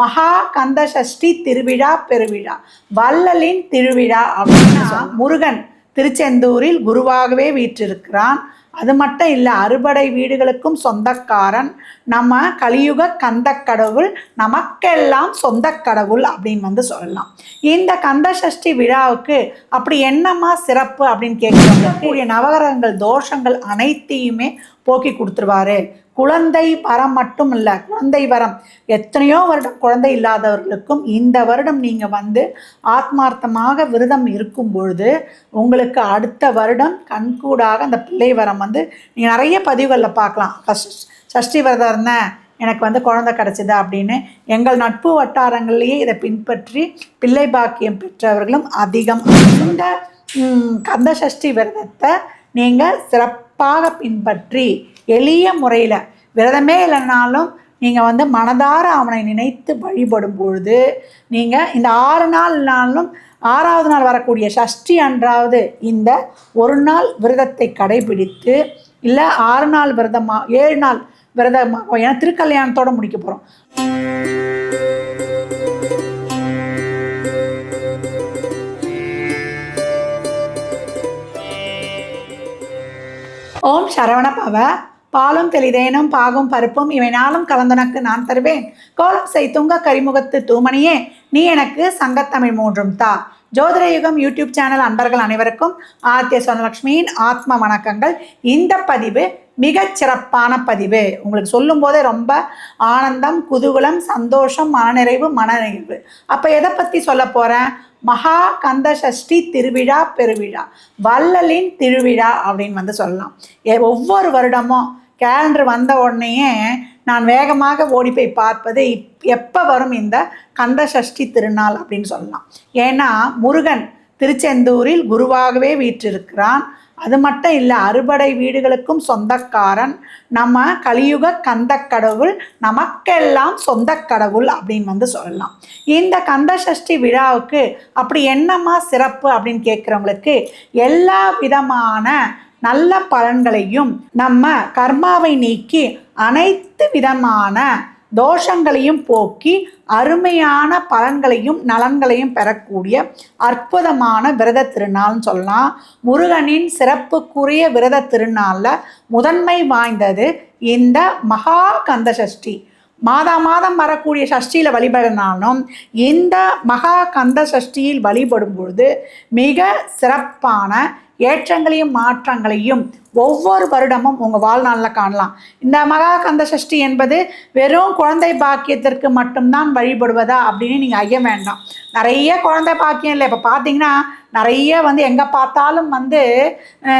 மகா கந்த சஷ்டி திருவிழா பெருவிழா. வள்ளலின் திருவிழா அப்படின்னா முருகன் திருச்செந்தூரில் குருவாகவே வீற்றிருக்கிறான். அது மட்டும் இல்லை அறுபடை வீடுகளுக்கும் சொந்தக்காரன். நம்ம கலியுக கந்த கடவுள் நமக்கெல்லாம் சொந்த கடவுள் அப்படின்னு வந்து சொல்லலாம். இந்த கந்த சஷ்டி விழாவுக்கு அப்படி என்னம்மா சிறப்பு அப்படின்னு கேட்குறவங்களுக்கு நவகிரகங்கள் தோஷங்கள் அனைத்தையுமே போக்கி கொடுத்துருவாரு. குழந்தை வரம் மட்டும் இல்லை குழந்தை வரம். எத்தனையோ வருடம் குழந்தை இல்லாதவர்களுக்கும் இந்த வருடம் நீங்கள் வந்து ஆத்மார்த்தமாக விரதம் இருக்கும் பொழுது உங்களுக்கு அடுத்த வருடம் கண்கூடாக அந்த பிள்ளை வரம் வந்து நீங்கள் நிறைய பதிவுகளில் பார்க்கலாம். ஃபஸ்ட் சஷ்டி விரதம் இருந்தேன் எனக்கு வந்து குழந்தை கிடச்சிது அப்படின்னு. எங்கள் நட்பு வட்டாரங்கள்லேயே இதை பின்பற்றி பிள்ளை பாக்கியம் பெற்றவர்களும் அதிகம். இந்த கந்த சஷ்டி விரதத்தை நீங்கள் சிறப்பாக பின்பற்றி எளிய முறையில் விரதமே இல்லைனாலும் நீங்கள் வந்து மனதார அவனை நினைத்து வழிபடும் பொழுது நீங்கள் இந்த ஆறு நாள்னாலும் ஆறாவது நாள் வரக்கூடிய சஷ்டி அன்றாவது இந்த ஒரு நாள் விரதத்தை கடைபிடித்து இல்லை ஆறு நாள் விரதமா ஏழு நாள் விரதமாக ஏன்னா திருக்கல்யாணத்தோட முடிக்க போகிறோம் ஓம் சரவண பவ. பாலும் தெளிதேனும் பாகும் பருப்பும் இவை நாளும் கலந்தனக்கு நான் தருவேன். கோலம் செய் துங்க கரிமுகத்து தூமணியே நீ எனக்கு சங்கத்தமிழ் மூன்றும் தா. ஜோதிடயுகம் யூடியூப் சேனல் அன்பர்கள் அனைவருக்கும் ஆத்திய சொனலட்சுமியின் ஆத்ம வணக்கங்கள். இந்த பதிவு மிகச் சிறப்பான பதிவு. உங்களுக்கு சொல்லும் போதே ரொம்ப ஆனந்தம் குதூகலம் சந்தோஷம் மனநிறைவு மனநிறைவு அப்போ எதை பற்றி சொல்ல போகிறேன் மகா கந்த சஷ்டி திருவிழா பெருவிழா. வள்ளலின் திருவிழா அப்படின்னு வந்து சொல்லலாம். ஒவ்வொரு வருடமும் கேலண்டர் வந்த உடனேயே நான் வேகமாக ஓடி போய் பார்ப்பது இப் எப்போ வரும் இந்த கந்த சஷ்டி திருநாள் அப்படின்னு சொல்லலாம். ஏன்னா முருகன் திருச்செந்தூரில் குருவாகவே வீற்றிருக்கிறான். அது மட்டும் இல்லை அறுபடை வீடுகளுக்கும் சொந்தக்காரன். நம்ம கலியுக கந்த கடவுள் நமக்கெல்லாம் சொந்த கடவுள் அப்படின்னு வந்து சொல்லலாம். இந்த கந்த சஷ்டி விழாவுக்கு அப்படி என்னம்மா சிறப்பு அப்படின்னு கேட்குறவங்களுக்கு எல்லா விதமான நல்ல பலன்களையும் நம்ம கர்மாவை நீக்கி அனைத்து விதமான தோஷங்களையும் போக்கி அருமையான பலன்களையும் நலன்களையும் பெறக்கூடிய அற்புதமான விரத திருநாள்னு சொல்லலாம். முருகனின் சிறப்புக்குரிய விரத திருநாளில் முதன்மை வாய்ந்தது இந்த மகா கந்த சஷ்டி. மாதா மாதம் வரக்கூடிய சஷ்டியில் வழிபடனாலும் இந்த மகா கந்த சஷ்டியில் வழிபடும் பொழுது மிக சிறப்பான ஏற்றங்களையும் மாற்றங்களையும் ஒவ்வொரு வருடமும் உங்கள் வாழ்நாளில் காணலாம். இந்த மகா கந்த சஷ்டி என்பது வெறும் குழந்தை பாக்கியத்திற்கு மட்டும்தான் வழிபடுவதா அப்படின்னு நீங்கள் ஐய வேண்டாம். நிறைய குழந்தை பாக்கியம் இல்லை. இப்போ பார்த்தீங்கன்னா நிறைய வந்து எங்கே பார்த்தாலும் வந்து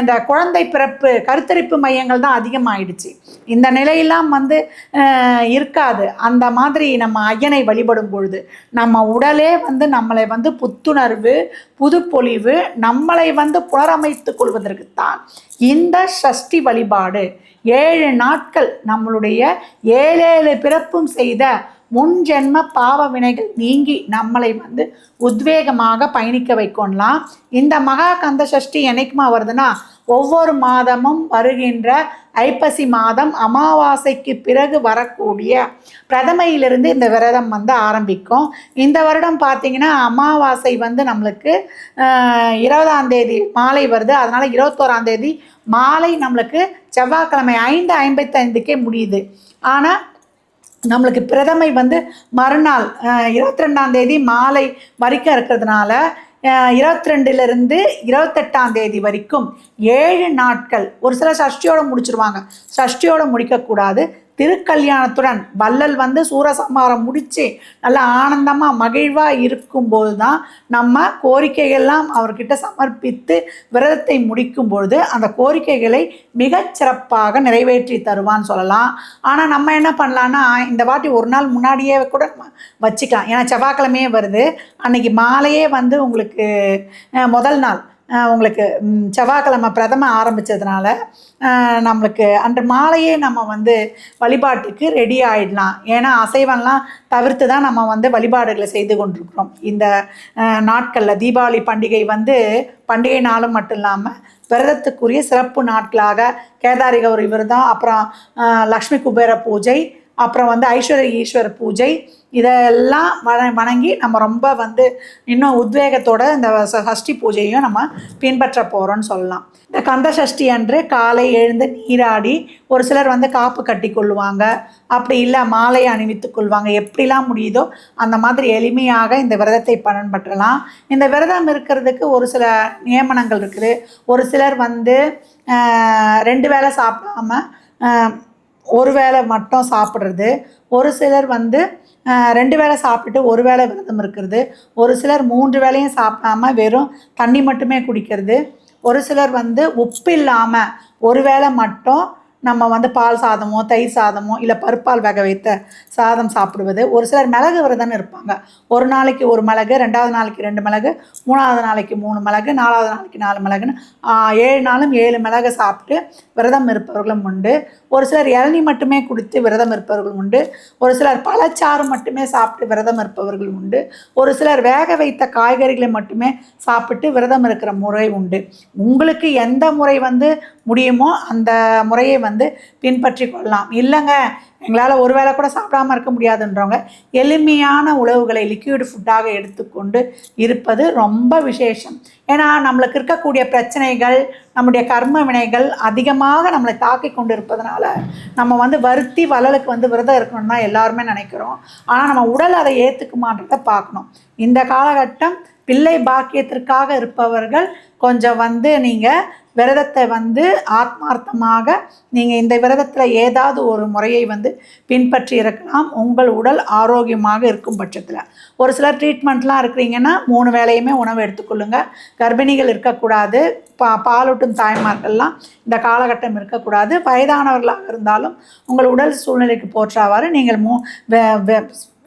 இந்த குழந்தை பிறப்பு கருத்தரிப்பு மையங்கள் தான் அதிகமாகிடுச்சு இந்த நிலையெல்லாம் வந்து இருக்காது. அந்த மாதிரி நம்ம ஐயனை வழிபடும் பொழுது நம்ம உடலே வந்து நம்மளை வந்து புத்துணர்வு புதுப்பொலிவு நம்மளை வந்து புனரமைத்துக் கொள்வதற்குத்தான் இந்த சஷ்டி வழிபாடு. ஏழு நாட்கள் நம்மளுடைய ஏழேழு பிறப்பும் செய்த முன் ஜென்ம பாவ வினைகள் நீங்கி நம்மளை வந்து உத்வேகமாக பயணிக்க வைக்கொள்ளலாம் இந்த மகா கந்த சஷ்டி என்னைக்குமா வருதுன்னா ஒவ்வொரு மாதமும் வருகின்ற ஐப்பசி மாதம் அமாவாசைக்கு பிறகு வரக்கூடிய பிரதமையிலிருந்து இந்த விரதம் வந்து ஆரம்பிக்கும். இந்த வருடம் பார்த்திங்கன்னா அமாவாசை வந்து நம்மளுக்கு இருபதாம் தேதி மாலை வருது. அதனால் இருபத்தோராம் தேதி மாலை நம்மளுக்கு செவ்வாய்க்கிழமை ஐந்து ஐம்பத்தைந்துக்கே முடியுது. ஆனால் நம்மளுக்கு பிரதமை வந்து மறுநாள் இருபத்தி ரெண்டாம் தேதி மாலை வரைக்கும் இருக்கிறதுனால இருபத்தி ரெண்டுலேருந்து இருபத்தெட்டாம் தேதி வரைக்கும் ஏழு நாட்கள் ஒரு சில சஷ்டியோட முடிச்சிருவாங்க. சஷ்டியோட முடிக்கக்கூடாது. திருக்கல்யாணத்துடன் வள்ளல் வந்து சூரசம்ஹாரம் முடித்து நல்லா ஆனந்தமாக மகிழ்வாக இருக்கும்போது தான் நம்ம கோரிக்கைகள்லாம் அவர்கிட்ட சமர்ப்பித்து விரதத்தை முடிக்கும் பொழுது அந்த கோரிக்கைகளை மிகச்சிறப்பாக நிறைவேற்றி தருவான்னு சொல்லலாம். ஆனால் நம்ம என்ன பண்ணலான்னா இந்த வாட்டி ஒரு நாள் முன்னாடியே கூட நம்ம வச்சுக்கலாம். ஏன்னா செவ்வாய்க்கிழமையே வருது. அன்னைக்கு மாலையே வந்து உங்களுக்கு முதல் நாள். உங்களுக்கு செவ்வாய்க்கிழமை பிரதம ஆரம்பித்ததுனால நம்மளுக்கு அன்று மாலையே நம்ம வந்து வழிபாட்டுக்கு ரெடி ஆகிடலாம் ஏன்னா அசைவம்லாம் தவிர்த்து தான் நம்ம வந்து வழிபாடுகளை செய்து கொண்டிருக்கிறோம். இந்த நாட்களில் தீபாவளி பண்டிகை வந்து பண்டிகை நாளும் மட்டும் இல்லாமல் விரதத்துக்குரிய சிறப்பு நாட்களாக கேதாரி கௌரி விரதம் அப்புறம் லக்ஷ்மி குபேர பூஜை அப்புறம் வந்து ஐஸ்வர்ய ஈஸ்வர பூஜை இதெல்லாம் வண வணங்கி நம்ம ரொம்ப வந்து இன்னும் உத்வேகத்தோட இந்த சஷ்டி பூஜையும் நம்ம பின்பற்ற போகிறோம்னு சொல்லலாம். இந்த கந்த சஷ்டி அன்று காலை எழுந்து நீராடி ஒரு சிலர் வந்து காப்பு கட்டி கொள்ளுவாங்க. அப்படி இல்லை மாலையை அணிவித்துக் கொள்வாங்க. எப்படிலாம் முடியுதோ அந்த மாதிரி எளிமையாக இந்த விரதத்தை பயன்பற்றலாம் இந்த விரதம் இருக்கிறதுக்கு ஒரு சில நியமனங்கள் இருக்குது. ஒரு சிலர் வந்து ரெண்டு வேளை சாப்பிடாம ஒரு வேளை மட்டும் சாப்பிட்றது. ஒரு சிலர் வந்து ரெண்டு வேளை சாப்பிட்டு ஒரு வேளை விரதம் இருக்கிறது. ஒரு சிலர் மூன்று வேளையும் சாப்பிடாம வெறும் தண்ணி மட்டுமே குடிக்கிறது. ஒரு சிலர் வந்து உப்பு இல்லாமல் ஒரு வேளை மட்டும் நம்ம வந்து பால் சாதமோ தயிர் சாதமோ இல்லை பருப்பால் வேக வைத்த சாதம் சாப்பிடுவது. ஒரு சிலர் மிளகு விரதம்னு இருப்பாங்க. ஒரு நாளைக்கு ஒரு மிளகு ரெண்டாவது நாளைக்கு ரெண்டு மிளகு மூணாவது நாளைக்கு மூணு மிளகு நாலாவது நாளைக்கு நாலு மிளகுன்னு ஏழு நாளும் ஏழு மிளகு சாப்பிட்டு விரதம் இருப்பவர்களும் உண்டு. ஒரு சிலர் இளநி மட்டுமே குடித்து விரதம் இருப்பவர்களும் உண்டு. ஒரு சிலர் பழச்சாறு மட்டுமே சாப்பிட்டு விரதம் இருப்பவர்கள் உண்டு. ஒரு சிலர் வேக வைத்த காய்கறிகளை மட்டுமே சாப்பிட்டு விரதம் இருக்கிற முறை உண்டு. உங்களுக்கு எந்த முறை வந்து முடியுமோ அந்த முறையை வந்து வந்து பின்பற்றி கொள்ளலாம். இல்லைங்க எங்களால் ஒரு வேளை கூட சாப்பிடாம இருக்க முடியாதுன்றவங்க எளிமையான உணவுகளை லிக்விட் ஃபுட்டாக எடுத்துக்கொண்டு இருப்பது ரொம்ப விசேஷம். ஏன்னா நம்மளுக்கு இருக்கக்கூடிய பிரச்சனைகள் நம்முடைய கர்ம வினைகள் அதிகமாக நம்மளை தாக்கி கொண்டு இருப்பதனால நம்ம வந்து வருத்தி வளலுக்கு வந்து விரதம் இருக்கணும்னு தான் எல்லாருமே நினைக்கிறோம். ஆனால் நம்ம உடல் அதை ஏற்றுக்குமான்றதை பார்க்கணும். இந்த காலகட்டம் பிள்ளை பாக்கியத்திற்காக இருப்பவர்கள் கொஞ்சம் வந்து நீங்கள் விரதத்தை வந்து ஆத்மார்த்தமாக நீங்கள் இந்த விரதத்தில் ஏதாவது ஒரு முறையை வந்து பின்பற்றி இருக்கலாம். உங்கள் உடல் ஆரோக்கியமாக இருக்கும் பட்சத்தில். ஒரு சிலர் ட்ரீட்மெண்ட்லாம் இருக்கிறீங்கன்னா மூணு வேளையுமே உணவு எடுத்துக்கொள்ளுங்க. கர்ப்பிணிகள் இருக்கக்கூடாது. பா பாலூட்டும் தாய்மார்கள்லாம் இந்த காலகட்டம் இருக்கக்கூடாது. வயதானவர்களாக இருந்தாலும் உங்கள் உடல் சூழ்நிலைக்கு போற்றாவாறு நீங்கள் மூ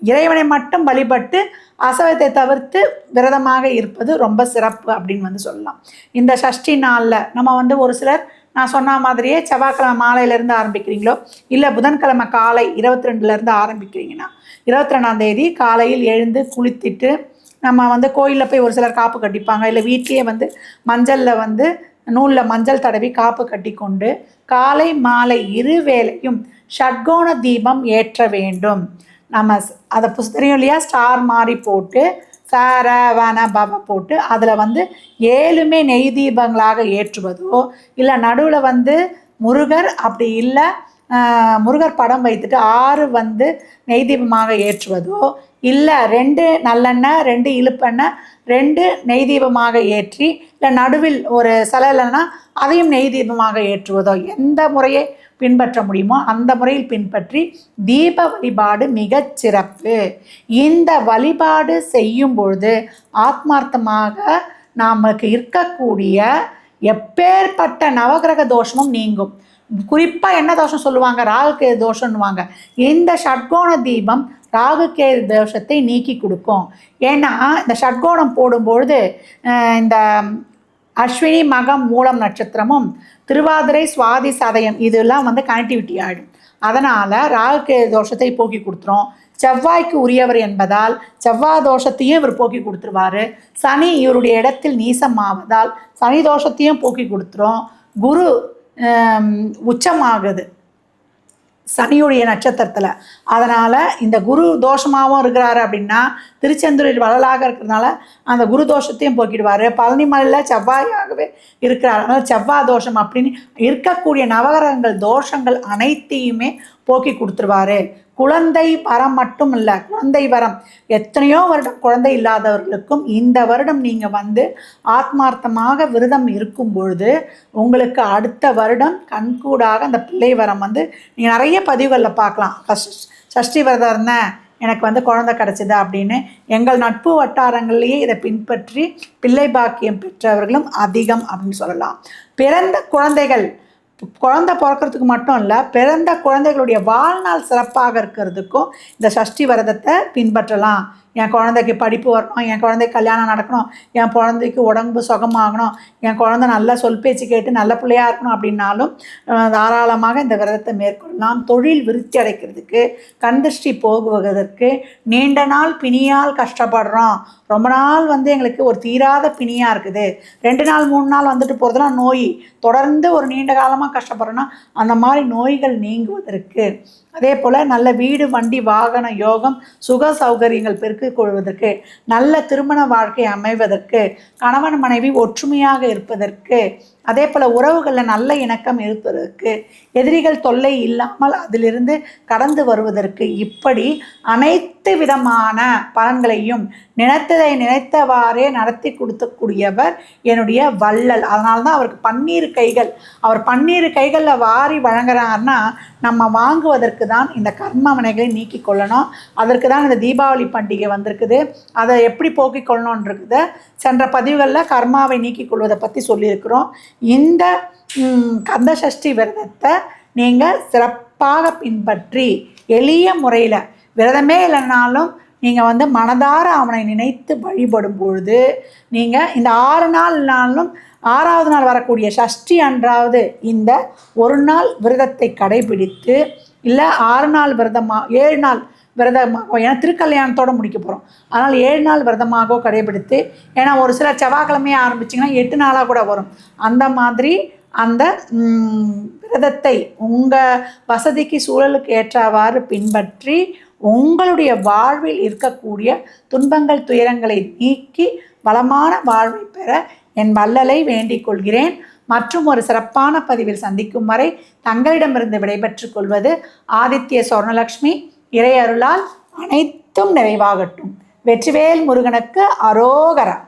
இறைவனை மட்டும் வழிபட்டு அசவத்தை தவிர்த்து விரதமாக இருப்பது ரொம்ப சிறப்பு அப்படின்னு வந்து சொல்லலாம். இந்த சஷ்டி நாளில் நம்ம வந்து ஒரு சிலர் நான் சொன்ன மாதிரியே செவ்வாய்க்கிழமை மாலையிலேருந்து ஆரம்பிக்கிறீங்களோ இல்லை புதன்கிழமை காலை இருபத்தி ரெண்டுலேருந்து ஆரம்பிக்கிறீங்கன்னா இருபத்தி ரெண்டாம் தேதி காலையில் எழுந்து குளித்துட்டு நம்ம வந்து கோயிலில் போய் ஒரு சிலர் காப்பு கட்டிப்பாங்க. இல்லை வீட்லேயே வந்து மஞ்சளில் வந்து நூலில் மஞ்சள் தடவி காப்பு கட்டி கொண்டு காலை மாலை இரு வேளையும் ஷட்கோண தீபம் ஏற்ற வேண்டும். நம்ம அதை புஸ் தெரியும் இல்லையா? ஸ்டார் மாதிரி போட்டு சார வன பவ போட்டு அதில் வந்து ஏழுமே நெய் தீபங்களாக ஏற்றுவதோ இல்லை நடுவில் வந்து முருகர் அப்படி இல்லை முருகர் படம் வைத்துட்டு ஆறு வந்து நெய் தீபமாக ஏற்றுவதோ இல்லை ரெண்டு நல்லெண்ணெய் ரெண்டு இழுப்பெண்ணெய் ரெண்டு நெய் தீபமாக ஏற்றி இல்லை நடுவில் ஒரு சிலை இல்லைன்னா அதையும் நெய் தீபமாக ஏற்றுவதோ எந்த முறையை பின்பற்ற முடியுமோ அந்த முறையில் பின்பற்றி தீப வழிபாடு மிகச் சிறப்பு. இந்த வழிபாடு செய்யும் பொழுது ஆத்மார்த்தமாக நமக்கு இருக்கக்கூடிய எப்பேற்பட்ட நவகிரக தோஷமும் நீங்கும். குறிப்பாக என்ன தோஷம் சொல்லுவாங்க? ராகுகே தோஷம்னுவாங்க இந்த ஷட்கோண தீபம் ராகுகே தோஷத்தை நீக்கி கொடுக்கும். ஏன்னா இந்த ஷட்கோணம் போடும்பொழுது இந்த அஸ்வினி மகம் மூலம் நட்சத்திரமும் திருவாதிரை சுவாதி சதயம் இதெல்லாம் வந்து கனெக்டிவிட்டி ஆகிடும் அதனால் ராகுக்கே தோஷத்தை போக்கி கொடுத்துரும். செவ்வாய்க்கு உரியவர் என்பதால் செவ்வாய் தோஷத்தையும் இவர் போக்கி கொடுத்துருவாரு. சனி இவருடைய இடத்தில் நீசமாவதால் சனி தோஷத்தையும் போக்கி கொடுத்துரும். குரு உச்சமாகுது. சனியுடைய நட்சத்திரத்தில். அதனால் இந்த குரு தோஷமாகவும் இருக்கிறாரு அப்படின்னா திருச்செந்தூரில் வளலாக இருக்கிறதுனால அந்த குரு தோஷத்தையும் போக்கிடுவார். பழனி மலையில் செவ்வாயாகவே இருக்கிறார். அதனால் செவ்வாய் தோஷம் அப்படின்னு இருக்கக்கூடிய நவகிரகங்கள் தோஷங்கள் அனைத்தையுமே போக்கி கொடுத்துருவாரு. குழந்தை வரம் மட்டும் இல்லை குழந்தை வரம். எத்தனையோ வருடம் குழந்தை இல்லாதவர்களுக்கும் இந்த வருடம் நீங்கள் வந்து ஆத்மார்த்தமாக விரதம் இருக்கும் பொழுது உங்களுக்கு அடுத்த வருடம் கண்கூடாக அந்த பிள்ளை வரம் வந்து நீங்கள் நிறைய பதிவுகளில் பார்க்கலாம். ஃபஸ்ட் சஷ்டி விரதம் இருந்தேன் எனக்கு வந்து குழந்தை கிடச்சிது அப்படின்னு. எங்கள் நட்பு வட்டாரங்கள்லேயே இதை பின்பற்றி பிள்ளை பாக்கியம் பெற்றவர்களும் அதிகம் அப்படின்னு சொல்லலாம். பிறந்த குழந்தைகள் குழந்தை பிறக்கிறதுக்கு மட்டும் இல்லை பிறந்த குழந்தைகளுடைய வாழ்நாள் சிறப்பாக இருக்கிறதுக்கும் இந்த சஷ்டி விரதத்தை பின்பற்றலாம். என் குழந்தைக்கு படிப்பு வரணும் என் குழந்தைக்கு கல்யாணம் நடக்கணும் என் குழந்தைக்கு உடம்பு சுகமாகணும் என் குழந்தை நல்ல சொல் பேச்சு கேட்டு நல்ல பிள்ளையா இருக்கணும் அப்படின்னாலும் தாராளமாக இந்த விரதத்தை மேற்கொள்ளலாம். தொழில் விருத்தி அடைக்கிறதுக்கு கந்திருஷ்டி போகுவதற்கு நீண்ட நாள் பிணியால் கஷ்டப்படுறோம். ரொம்ப நாள் வந்து எங்களுக்கு ஒரு தீராத பிணியாக இருக்குது. ரெண்டு நாள் மூணு நாள் வந்துட்டு போகிறதுலாம் நோய். தொடர்ந்து ஒரு நீண்ட காலமாக கஷ்டப்படுறோன்னா அந்த மாதிரி நோய்கள் நீங்குவதற்கு அதே போல் நல்ல வீடு வண்டி வாகன யோகம் சுக சௌகரியங்கள் பெருக்கிக் கொள்வதற்கு நல்ல திருமண வாழ்க்கை அமைவதற்கு கணவன் மனைவி ஒற்றுமையாக இருப்பதற்கு அதே போல் உறவுகளில் நல்ல இணக்கம் இருப்பதற்கு எதிரிகள் தொல்லை இல்லாமல் அதிலிருந்து கடந்து வருவதற்கு இப்படி அனைத்து விதமான பலன்களையும் நினைத்ததை நினைத்தவாறே நடத்தி கொடுக்கக்கூடியவர் என்னுடைய வள்ளல். அதனால தான் அவருக்கு பன்னீர் கைகள். அவர் பன்னீர் கைகளில் வாரி வழங்குறாருன்னா நம்ம வாங்குவதற்கு தான் இந்த கர்மவனைகளை நீக்கி கொள்ளணும். அதற்கு தான் இந்த தீபாவளி பண்டிகை வந்திருக்குது. அதை எப்படி போக்கிக் கொள்ளணுன்றத சென்ற பதிவுகளில் கர்மாவை நீக்கிக் கொள்வதை பற்றி சொல்லியிருக்கிறோம். இந்த ம், கந்த சஷ்டி விரதத்தை நீங்கள் சிறப்பாக பின்பற்றி எளிய முறையில் விரதமே இல்லைனாலும் நீங்கள் வந்து மனதார அவனை நினைத்து வழிபடும் பொழுது நீங்கள் இந்த ஆறு நாள்னாலும் ஆறாவது நாள் வரக்கூடிய சஷ்டி அன்றாவது இந்த ஒரு நாள் விரதத்தை கடைபிடித்து இல்லை ஆறு நாள் விரதமாக ஏழு நாள் விரதமாக ஏன்னா திருக்கல்யாணத்தோட முடிக்க போகிறோம் அதனால் ஏழு நாள் விரதமாக கடைபிடித்து ஏன்னா ஒரு சில செவ்வாய்க்கிழமையே ஆரம்பிச்சிங்கன்னா எட்டு நாளாக கூட வரும். அந்த மாதிரி அந்த விரதத்தை உங்கள் வசதிக்கு சூழலுக்கு ஏற்றவாறு பின்பற்றி உங்களுடைய வாழ்வில் இருக்கக்கூடிய துன்பங்கள் துயரங்களை நீக்கி வளமான வாழ்வை பெற என் வள்ளலை வேண்டிக் கொள்கிறேன். மற்றும் ஒரு சிறப்பான பதிவில் சந்திக்கும் வரை தங்களிடமிருந்து விடைபெற்றுக் கொள்வது ஆதித்ய இறையருளால் அனைத்தும் நிறைவாகட்டும். வெற்றிவேல் முருகனுக்கு அரோகரா.